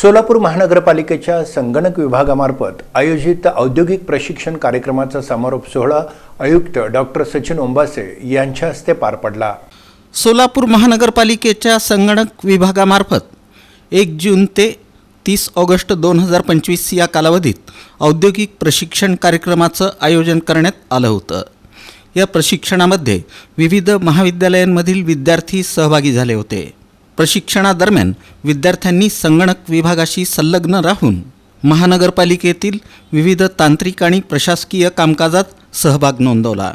सोलापूर महानगरपालिकेच्या संगणक विभागामार्फत आयोजित औद्योगिक प्रशिक्षण कार्यक्रमाचा समारोप सोहळा आयुक्त डॉक्टर सचिन ओंबासे यांच्या हस्ते पार पडला. सोलापूर महानगरपालिकेच्या संगणक विभागामार्फत एक जून ते तीस ऑगस्ट दोन हजार पंचवीस या कालावधीत औद्योगिक प्रशिक्षण कार्यक्रमाचं आयोजन करण्यात आलं होतं. या प्रशिक्षणामध्ये विविध महाविद्यालयांमधील विद्यार्थी सहभागी झाले होते. प्रशिक्षणादरम्यान विद्यार्थ्यांनी संगणक विभागाशी संलग्न राहून महानगरपालिकेतील विविध तांत्रिक आणि प्रशासकीय कामकाजात सहभाग नोंदवला.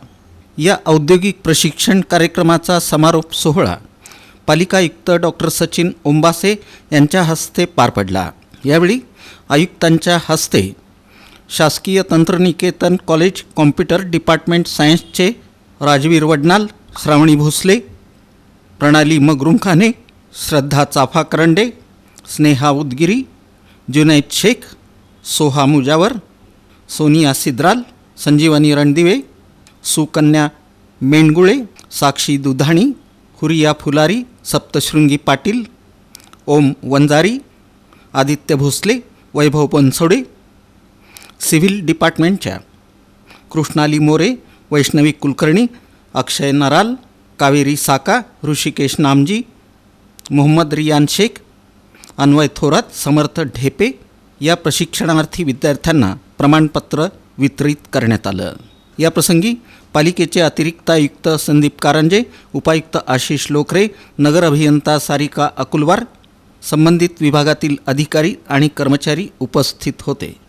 या औद्योगिक प्रशिक्षण कार्यक्रमाचा समारोप सोहळा पालिका आयुक्त डॉक्टर सचिन ओंबासे यांच्या हस्ते पार पडला. यावेळी आयुक्तांच्या हस्ते शासकीय तंत्रनिकेतन कॉलेज कॉम्प्युटर डिपार्टमेंट सायन्सचे राजवीर वडनाल श्रावणी भोसले प्रणाली मगरुमखाने श्रद्धा चाफा करंडे स्नेहा उदगिरी जुनैद शेख सोहा मुजावर सोनिया सिद्राल संजीवनी रणदिवे सुकन्या मेंडगुळे साक्षी दुधाणी हुरिया फुलारी सप्तशृंगी पाटील ओम वंजारी आदित्य भोसले वैभव पनसोडे सिव्हिल डिपार्टमेंटच्या कृष्णाली मोरे वैष्णवी कुलकर्णी अक्षय नराल कावेरी साका ऋषिकेश नामजी मोहम्मद रियान शेख अन्वय थोरात समर्थ ढेपे या प्रशिक्षणार्थी विद्यार्थ्यांना प्रमाणपत्र वितरित करण्यात आलं. या प्रसंगी पालिकेचे अतिरिक्त आयुक्त संदीप कारंजे उपायुक्त आशिष लोखरे नगर अभियंता सारिका अकुलवार संबंधित विभागातील अधिकारी आणि कर्मचारी उपस्थित होते.